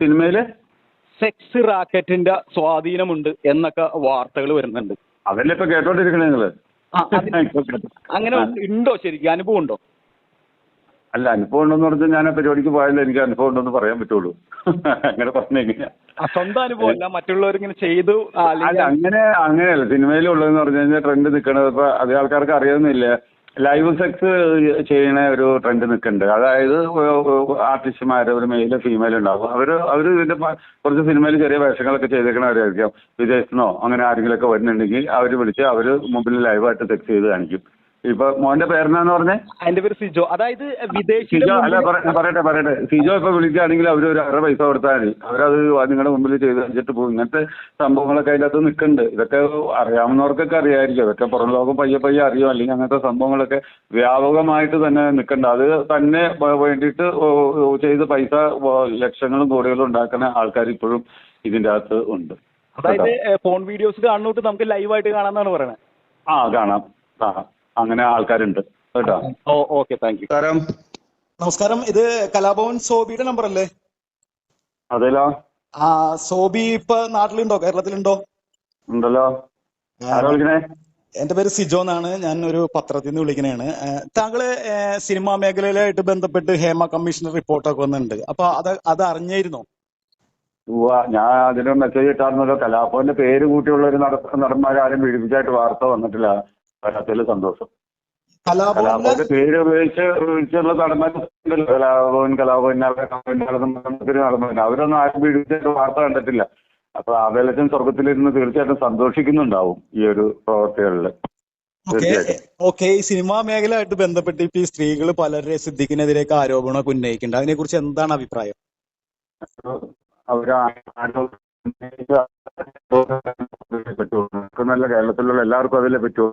സിനിമയിൽ? സെക്സ് റാക്കറ്റിന്റെ സ്വാധീനമുണ്ട് എന്നൊക്കെ വാർത്തകൾ വരുന്നുണ്ട്. അതല്ലേ ഇപ്പൊ കേട്ടോണ്ടിരിക്കണേ നിങ്ങൾ? ആ, അതിന് അങ്ങനെ ഉണ്ടോ ശരിക്കും? അനുഭവം ഉണ്ടോ? അല്ല അനുഭവം ഉണ്ടെന്ന് പറഞ്ഞാൽ ഞാൻ ആ പരിപാടിക്ക് പോയാലേ എനിക്ക് അനുഭവം ഉണ്ടെന്ന് പറയാൻ പറ്റുള്ളൂ. അങ്ങനെ ആ, സ്വന്തം അനുഭവം അല്ല മറ്റുള്ളവർ ഇങ്ങനെ ചെയ്തു ആ, അല്ല അല്ലെങ്കിൽ അങ്ങനെ അങ്ങനെയല്ല. സിനിമയിലുള്ളതെന്ന് പറഞ്ഞു കഴിഞ്ഞാൽ ട്രെൻഡ് നിൽക്കണത് ഇപ്പൊ അതേ ആൾക്കാർക്ക് അറിയുന്നില്ല ലൈവ് സെക്സ് ചെയ്യുന്ന ഒരു ട്രെൻഡ് നിൽക്കുന്നുണ്ട്. അതായത് ആർട്ടിസ്റ്റുമാർ ഒരു മെയിലും ഫീമെയിൽ ഉണ്ടാവും. അവർ അവർ ഇതിന്റെ കുറച്ച് സിനിമയിൽ ചെറിയ വേഷങ്ങളൊക്കെ ചെയ്തേക്കണവരായിരിക്കാം വിദേശത്തുനിന്നോ അങ്ങനെ ആരെങ്കിലുമൊക്കെ വരുന്നുണ്ടെങ്കിൽ അവർ വിളിച്ച് അവർ മുമ്പിൽ ലൈവായിട്ട് സെക്സ് ചെയ്ത് കാണിക്കും. ഇപ്പൊ മോന്റെ പേരെന്നാന്ന് പറഞ്ഞേ? അതിന്റെ പേര് സിജോ. അതായത് സിജോ അല്ല പറയട്ടെ പറയട്ടെ. സിജോ ഇപ്പൊ വിളിക്കുകയാണെങ്കിൽ അവർ ഒരു അര പൈസ കൊടുത്താൽ മതി അവരത് നിങ്ങളുടെ മുമ്പിൽ ചെയ്ത് വെച്ചിട്ട് പോകും. ഇങ്ങനത്തെ സംഭവങ്ങളൊക്കെ അതിന്റെ അകത്ത് നിൽക്കുന്നുണ്ട്. ഇതൊക്കെ അറിയാവുന്നവർക്കൊക്കെ അറിയായിരിക്കും ഇതൊക്കെ പുറം ലോകം പയ്യെ പയ്യെ അറിയും. അല്ലെങ്കിൽ അങ്ങനത്തെ സംഭവങ്ങളൊക്കെ വ്യാപകമായിട്ട് തന്നെ നിൽക്കണ്ട അത് തന്നെ വേണ്ടിയിട്ട് ചെയ്ത് പൈസ ലക്ഷങ്ങളും കോടികളും ഉണ്ടാക്കുന്ന ആൾക്കാർ ഇപ്പോഴും ഇതിന്റെ അകത്ത് ഉണ്ട്. അതായത് ഫോൺ വീഡിയോസ് കാണുന്നോട്ട് നമുക്ക് ലൈവായിട്ട് കാണാന്നാണ് പറയുന്നത് ആ കാണാം. കാണാം. അങ്ങനെ ആൾക്കാരുണ്ട്. കേട്ടോ? ഓക്കെ. Thank you. നമസ്കാരം. നമസ്കാരം. ഇത് കലാഭവൻ സോബിയുടെ നമ്പർ അല്ലേ അതെല്ലോ ആ സോബി ഇപ്പൊ നാട്ടിലുണ്ടോ? കേരളത്തിലുണ്ടോ? ഉണ്ടല്ലോ. ആരാ വിളിക്കണേ? എന്റെ പേര് സിജോ എന്നാണ്. ഞാൻ ഒരു പത്രത്തിൽ നിന്ന് വിളിക്കുന്നതാണ് താങ്കൾ സിനിമാ മേഖലയിലായിട്ട് ബന്ധപ്പെട്ട് ഹേമ കമ്മീഷൻ റിപ്പോർട്ടൊക്കെ വന്നിട്ടുണ്ട്. അപ്പൊ അത് അത് അറിഞ്ഞായിരുന്നോ? ഞാൻ അതിന് മെസ്സേജ് ഇട്ടായിരുന്നല്ലോ. കലാഭവന്റെ പേര് കൂട്ടിയുള്ള ഒരു നട നടന്മാരാരും പീഡിപ്പിച്ചായിട്ട് വാർത്ത വന്നിട്ടില്ല. വരാത്തതിൽ സന്തോഷം. കലാഭവന്റെ പേര് ഉപയോഗിച്ച് ഉപയോഗിച്ചുള്ള നടന്മാരുണ്ടല്ലോ കലാഭവൻ കലാഭവൻ നടന്മാർ അവരൊന്നും ആരും പീഡിപ്പിച്ചായിട്ട് വാർത്ത കണ്ടിട്ടില്ല. അപ്പൊ ആവേലച്ചൻ സ്വർഗത്തിലിരുന്ന് തീർച്ചയായിട്ടും സന്തോഷിക്കുന്നുണ്ടാവും ഈ ഒരു പ്രവർത്തികളിൽ ഓക്കെ. ഈ സിനിമാ മേഖലയായിട്ട് ബന്ധപ്പെട്ട് ഇപ്പൊ ഈ സ്ത്രീകൾ പലരെ സിദ്ധിക്കുന്നതിലേക്ക് ആരോപണമൊക്കെ ഉന്നയിക്കുന്നുണ്ട്. അതിനെ കുറിച്ച് എന്താണ് അഭിപ്രായം? നമുക്ക് നല്ല കേരളത്തിലുള്ള എല്ലാവർക്കും അതിലെ പറ്റുള്ളൂ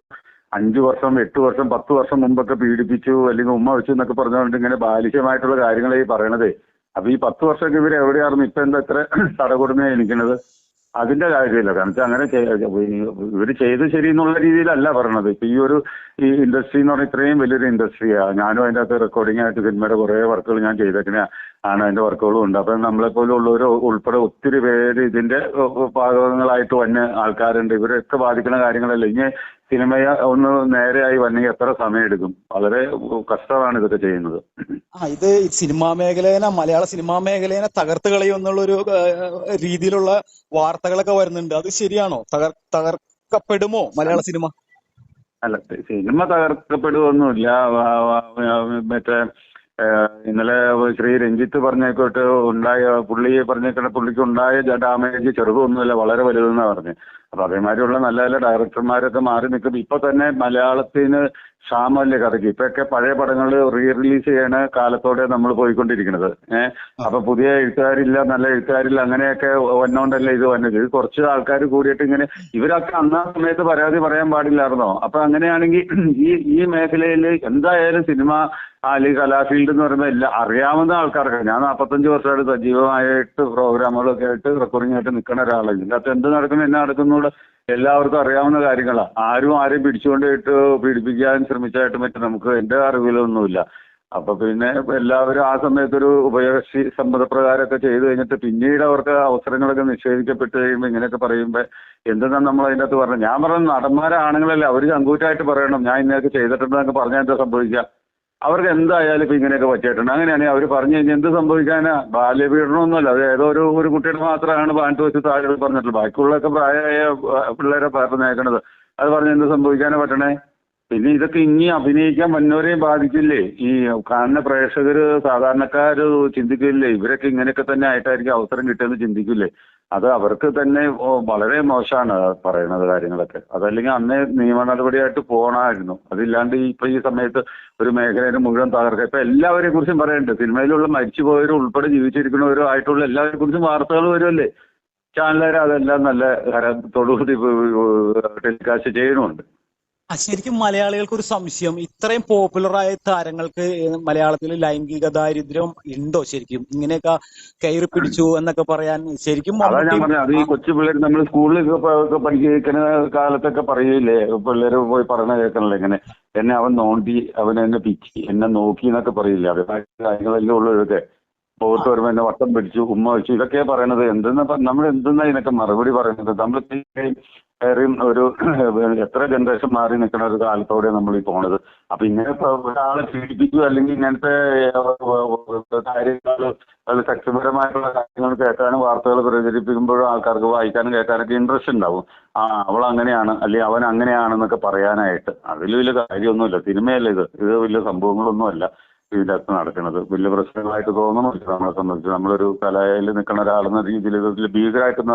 അഞ്ചു വർഷം എട്ട് വർഷം പത്ത് വർഷം മുമ്പൊക്കെ പീഡിപ്പിച്ചു അല്ലെങ്കിൽ ഉമ്മ വെച്ചു എന്നൊക്കെ പറഞ്ഞുകൊണ്ട് ഇങ്ങനെ ബാലിഷ്യമായിട്ടുള്ള കാര്യങ്ങളെ ഈ പറയണതേ. അപ്പൊ ഈ പത്ത് വർഷമൊക്കെ ഇവർ എവിടെയായിരുന്നു? ഇപ്പൊ എന്താ ഇത്ര തടകുടമയായി നിൽക്കുന്നത്? അതിന്റെ കാര്യമില്ല. കാരണം വെച്ചാൽ അങ്ങനെ ഇവർ ചെയ്ത് ശരി എന്നുള്ള രീതിയിലല്ല പറയണത്. ഇപ്പൊ ഈ ഒരു ഈ ഇൻഡസ്ട്രി എന്ന് പറഞ്ഞാൽ ഇത്രയും വലിയൊരു ഇൻഡസ്ട്രിയാണ് ഞാനും അതിന്റെ അകത്ത് റെക്കോർഡിംഗ് ആയിട്ട് സിനിമയുടെ കുറെ വർക്കുകൾ ഞാൻ ചെയ്തേക്കണ ആണ് അതിന്റെ വർക്കുകളും ഉണ്ട്. അപ്പൊ നമ്മളെ പോലെ ഉള്ളവർ ഉൾപ്പെടെ ഒത്തിരി പേര് ഇതിന്റെ ഭാഗങ്ങളായിട്ട് വന്ന ആൾക്കാരുണ്ട്. ഇവരൊക്കെ ബാധിക്കുന്ന കാര്യങ്ങളല്ല? ഇനി സിനിമയെ ഒന്ന് നേരെയായി വന്നെങ്കിൽ എത്ര സമയം എടുക്കും വളരെ കഷ്ടമാണ് ഇതൊക്കെ ചെയ്യുന്നത്. ആ ഇത് സിനിമാ മേഖലേനെ മലയാള സിനിമാ മേഖലേനെ തകർത്ത് കളയും എന്നുള്ളൊരു രീതിയിലുള്ള വാർത്തകളൊക്കെ വരുന്നുണ്ട്. അത് ശരിയാണോ? തകർ തകർക്കപ്പെടുമോ മലയാള സിനിമ? അല്ല സിനിമ വ- മറ്റേ ഇന്നലെ ശ്രീ രഞ്ജിത്ത് പറഞ്ഞേക്കോട്ട് ഉണ്ടായ പുള്ളി പറഞ്ഞേക്കണ പുള്ളിക്ക് ഉണ്ടായ ഡാമേജ് ചെറുതൊന്നുമില്ല വളരെ വലുതെന്നാ പറഞ്ഞു. അപ്പൊ അതേമാതിരിയുള്ള നല്ല നല്ല ഡയറക്ടർമാരൊക്കെ മാറി നിൽക്കും. ഇപ്പൊ തന്നെ മലയാളത്തിന് ക്ഷാമല്ലേ കഥയ്ക്ക് ഇപ്പൊക്കെ പഴയ പടങ്ങൾ റീ റിലീസ് ചെയ്യണ കാലത്തോടെ നമ്മൾ പോയിക്കൊണ്ടിരിക്കുന്നത്. ഏഹ് അപ്പൊ പുതിയ എഴുത്തുകാരില്ല നല്ല എഴുത്തുകാരില്ല അങ്ങനെയൊക്കെ വന്നോണ്ടല്ലേ ഇത് വന്നത്. ഇത് കുറച്ച് ആൾക്കാർ കൂടിയിട്ട് ഇങ്ങനെ ഇവരൊക്കെ അന്നാ സമയത്ത് പരാതി പറയാൻ പാടില്ലായിരുന്നോ? അപ്പൊ അങ്ങനെയാണെങ്കിൽ ഈ ഈ മേഖലയിൽ എന്തായാലും സിനിമ അല്ലെങ്കിൽ കലാഫീൽഡ് എന്ന് പറയുമ്പോൾ എല്ലാം അറിയാവുന്ന ആൾക്കാർക്ക് ഞാൻ നാൽപ്പത്തഞ്ച് വർഷമായിട്ട് സജീവമായിട്ട് പ്രോഗ്രാമുകളൊക്കെ ആയിട്ട് റെക്കോർഡിംഗ് ആയിട്ട് നിൽക്കുന്ന ഒരാളാണ്. അത് എന്ത് നടക്കുന്നു എന്നാ നടക്കുന്നുള്ള എല്ലാവർക്കും അറിയാവുന്ന കാര്യങ്ങളാണ് ആരും ആരെയും പിടിച്ചുകൊണ്ടിട്ട് പീഡിപ്പിക്കാൻ ശ്രമിച്ചായിട്ട് മറ്റും നമുക്ക് എന്റെ അറിവിലൊന്നുമില്ല. അപ്പൊ പിന്നെ എല്ലാവരും ആ സമയത്തൊരു ഉഭയകക്ഷി സമ്മതപ്രകാരമൊക്കെ ചെയ്തു കഴിഞ്ഞിട്ട് പിന്നീട് അവർക്ക് അവസരങ്ങളൊക്കെ നിഷേധിക്കപ്പെട്ട് കഴിയുമ്പോൾ ഇങ്ങനെയൊക്കെ പറയുമ്പോൾ എന്തെന്നാ നമ്മൾ അതിന്റെ അകത്ത് പറഞ്ഞത്? ഞാൻ പറഞ്ഞ നടന്മാരാണുങ്ങളല്ലേ അവർ ചങ്കൂറ്റായിട്ട് പറയണം. ഞാൻ ഇന്നൊക്കെ ചെയ്തിട്ടുണ്ടെന്നൊക്കെ പറഞ്ഞാൽ എന്താ സംഭവിക്കുക? അവർക്ക് എന്തായാലും ഇപ്പൊ ഇങ്ങനെയൊക്കെ പറ്റിയിട്ടുണ്ട്. അങ്ങനെയാണെങ്കിൽ അവർ പറഞ്ഞു കഴിഞ്ഞാൽ എന്ത് സംഭവിക്കാനാ? ബാല്യപീഡനമൊന്നുമല്ല. അത് ഏതോ ഒരു ഒരു കുട്ടിയുടെ മാത്രമാണ് പാന്റ് വെച്ച് താഴെ പറഞ്ഞിട്ടുള്ളത്. ബാക്കിയുള്ളതൊക്കെ പ്രായമായ പിള്ളേരെ പറഞ്ഞേക്കണത് അത് പറഞ്ഞ് എന്ത് സംഭവിക്കാനാ പറ്റണേ? പിന്നെ ഇതൊക്കെ ഇനി അഭിനയിക്കാൻ വന്നവരെയും ബാധിക്കില്ലേ? ഈ കാണുന്ന പ്രേക്ഷകര് സാധാരണക്കാര് ചിന്തിക്കില്ലേ? ഇവരൊക്കെ ഇങ്ങനെയൊക്കെ തന്നെ ആയിട്ടായിരിക്കും അവസരം കിട്ടിയെന്ന് ചിന്തിക്കില്ലേ? അത് അവർക്ക് തന്നെ വളരെ മോശമാണ് പറയുന്നത് കാര്യങ്ങളൊക്കെ. അതല്ലെങ്കിൽ അന്നേ നിയമ നടപടിയായിട്ട് പോകണമായിരുന്നു അതില്ലാണ്ട് ഇപ്പൊ ഈ സമയത്ത് ഒരു മേഖലയിൽ മുഴുവൻ തകർക്കുക ഇപ്പൊ എല്ലാവരെയും കുറിച്ചും പറയുന്നുണ്ട് സിനിമയിലുള്ള മരിച്ചുപോയവരും ഉൾപ്പെടെ ജീവിച്ചിരിക്കുന്നവരും ആയിട്ടുള്ള എല്ലാവരെ കുറിച്ചും വാർത്തകൾ വരുമല്ലേ ചാനലുകാർ അതെല്ലാം നല്ല ഹരത്തോടുകൂടി ടെലികാസ്റ്റ് ചെയ്യണമുണ്ട് ശരിക്കും മലയാളികൾക്ക് ഒരു സംശയം. ഇത്രയും പോപ്പുലറായ താരങ്ങൾക്ക് മലയാളത്തിൽ ലൈംഗിക ദാരിദ്ര്യം ഉണ്ടോ ശരിക്കും? ഇങ്ങനെയൊക്കെ കയറി പിടിച്ചു എന്നൊക്കെ പറയാൻ ശരിക്കും അതാ ഞാൻ പറഞ്ഞത് അത് ഈ കൊച്ചു പിള്ളേർ നമ്മൾ സ്കൂളിലൊക്കെ പഠിക്കുന്ന കാലത്തൊക്കെ പറയൂലേ പിള്ളേര് പോയി പറഞ്ഞ കേൾക്കണല്ലോ ഇങ്ങനെ. എന്നെ അവൻ നോണ്ടി അവൻ എന്നെ പിച്ചി എന്നെ നോക്കി എന്നൊക്കെ പറയില്ലേ? അത് കാര്യങ്ങളല്ലേ ഉള്ളൂ ഇതൊക്കെ. പോയിട്ട് വരുമ്പോ എന്നെ വട്ടം പിടിച്ചു ഉമ്മ വെച്ചു ഇതൊക്കെയാ പറയണത്? എന്തെന്ന് നമ്മൾ എന്തെന്നാ ഇതിനൊക്കെ മറുപടി പറയുന്നത്? നമ്മൾ ഏറെയും ഒരു എത്ര ജനറേഷൻ മാറി നിൽക്കുന്ന ഒരു കാലത്തോടെ നമ്മൾ ഈ പോണത്? അപ്പൊ ഇങ്ങനെ ഒരാളെ പീഡിപ്പിക്കുക അല്ലെങ്കിൽ ഇങ്ങനത്തെ കാര്യങ്ങൾ അത് കാര്യങ്ങൾ കേൾക്കാനും വാർത്തകൾ പ്രചരിപ്പിക്കുമ്പോഴും ആൾക്കാർക്ക് വായിക്കാനും കേൾക്കാനൊക്കെ ഇൻട്രസ്റ്റ് ഉണ്ടാവും. ആ അവൾ അങ്ങനെയാണ് അല്ലെങ്കിൽ അവൻ അങ്ങനെയാണെന്നൊക്കെ പറയാനായിട്ട്. അതിൽ വലിയ കാര്യമൊന്നുമില്ല. സിനിമയല്ല ഇത്. ഇത് വലിയ സംഭവങ്ങളൊന്നുമല്ല. ഇതിന്റെ നടക്കുന്നത്. വലിയ പ്രശ്നങ്ങളായിട്ട് തോന്നണമില്ല നമ്മളെ സംബന്ധിച്ച്. നമ്മളൊരു കലയിൽ നിൽക്കുന്ന ഒരാളെന്ന രീതിയിൽ ഇതിൽ ഭീകരമായിട്ട്